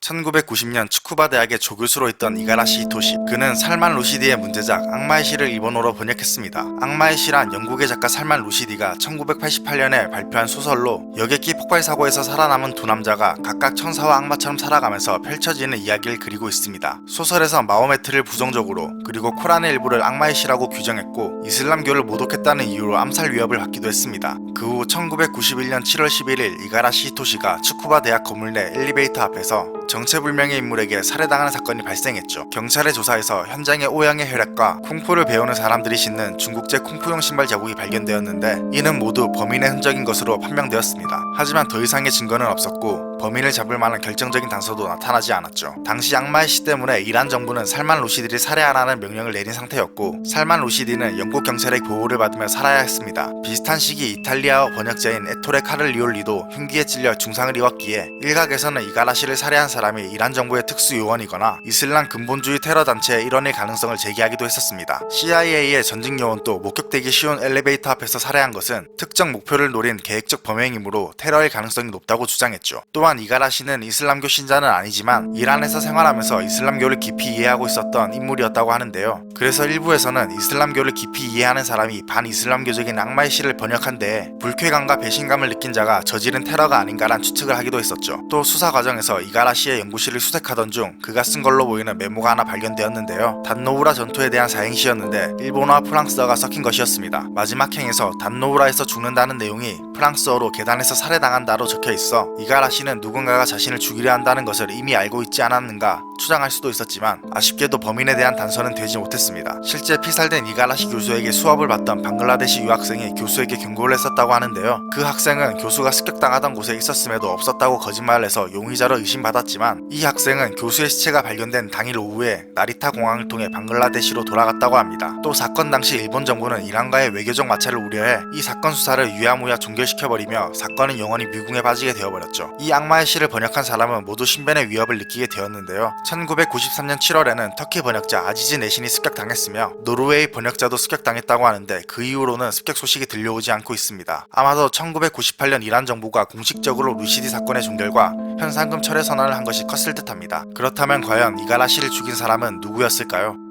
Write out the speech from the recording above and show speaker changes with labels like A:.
A: 1990년 츠쿠바 대학의 조교수로 있던 이가라시 히토시. 그는 살만 루시디의 문제작 악마의 시를 일본어로 번역했습니다. 악마의 시란 영국의 작가 살만 루시디가 1988년에 발표한 소설로 여객기 폭발 사고에서 살아남은 두 남자가 각각 천사와 악마처럼 살아가면서 펼쳐지는 이야기를 그리고 있습니다. 소설에서 마호메트를 부정적으로 그리고 코란의 일부를 악마의 시라고 규정했고 이슬람교를 모독했다는 이유로 암살 위협을 받기도 했습니다. 그 후 1991년 7월 11일 이가라시 히토시가 츠쿠바 대학 건물 내 엘리베이터 앞에서 정체불명의 인물에게 살해당하는 사건이 발생했죠. 경찰의 조사에서 현장에 오형의 혈액과 쿵푸를 배우는 사람들이 신는 중국제 쿵푸용 신발 자국이 발견되었는데 이는 모두 범인의 흔적인 것으로 판명되었습니다. 하지만 더 이상의 증거는 없었고 범인을 잡을 만한 결정적인 단서도 나타나지 않았죠. 당시 악마의 시 때문에 이란 정부는 살만 루시디를 살해하라는 명령을 내린 상태였고 살만 루시디는 영국 경찰의 보호를 받으며 살아야 했습니다. 비슷한 시기 이탈리아 어 번역자인 에토레 카를리올리도 흉기에 찔려 중상을 입었기에 일각에서는 이가라시를 살해한 사람이 이란 정부의 특수 요원이거나 이슬람 근본주의 테러 단체의 일원일 가능성을 제기하기도 했었습니다. CIA의 전직 요원도 목격되기 쉬운 엘리베이터 앞에서 살해한 것은 특정 목표를 노린 계획적 범행이므로 테러일 가능성이 높다고 주장했죠. 또한 이가라시는 이슬람교 신자는 아니지만 이란에서 생활하면서 이슬람교를 깊이 이해하고 있었던 인물이었다고 하는데요. 그래서 일부에서는 이슬람교를 깊이 이해하는 사람이 반이슬람교적인 악마의 시를 번역한 데에 불쾌감과 배신감을 느낀 자가 저지른 테러가 아닌가란 추측을 하기도 했었죠. 또 수사 과정에서 이가라시의 연구실을 수색하던 중 그가 쓴 걸로 보이는 메모가 하나 발견되었는데요. 단노우라 전투에 대한 사행시였는데 일본어와 프랑스어가 섞인 것이었습니다. 마지막 행에서 단노우라에서 죽는다는 내용이 프랑스어로 계단에서 살해당한다로 적혀 있어 이가라시는 누군가가 자신을 죽이려 한다는 것을 이미 알고 있지 않았는가 추정할 수도 있었지만 아쉽게도 범인에 대한 단서는 되지 못했습니다. 실제 피살된 이가라시 교수에게 수업을 받던 방글라데시 유학생이 교수에게 경고를 했었다고 하는데요. 그 학생은 교수가 습격당하던 곳에 있었음에도 없었다고 거짓말을 해서 용의자로 의심받았지만 이 학생은 교수의 시체가 발견된 당일 오후에 나리타 공항을 통해 방글라데시로 돌아갔다고 합니다. 또 사건 당시 일본 정부는 이란과의 외교적 마찰을 우려해 이 사건 수사를 유야무야 종결 시켜버리며 사건은 영원히 미궁에 빠지게 되어버렸죠. 이 악마의 시를 번역한 사람은 모두 신변의 위협을 느끼게 되었는데요. 1993년 7월에는 터키 번역자 아지즈 내신이 습격당했으며 노르웨이 번역자도 습격당했다고 하는데 그 이후로는 습격 소식이 들려오지 않고 있습니다. 아마도 1998년 이란 정부가 공식적으로 루시디 사건의 종결과 현상금 철회 선언을 한 것이 컸을 듯합니다. 그렇다면 과연 이가라 시를 죽인 사람은 누구였을까요?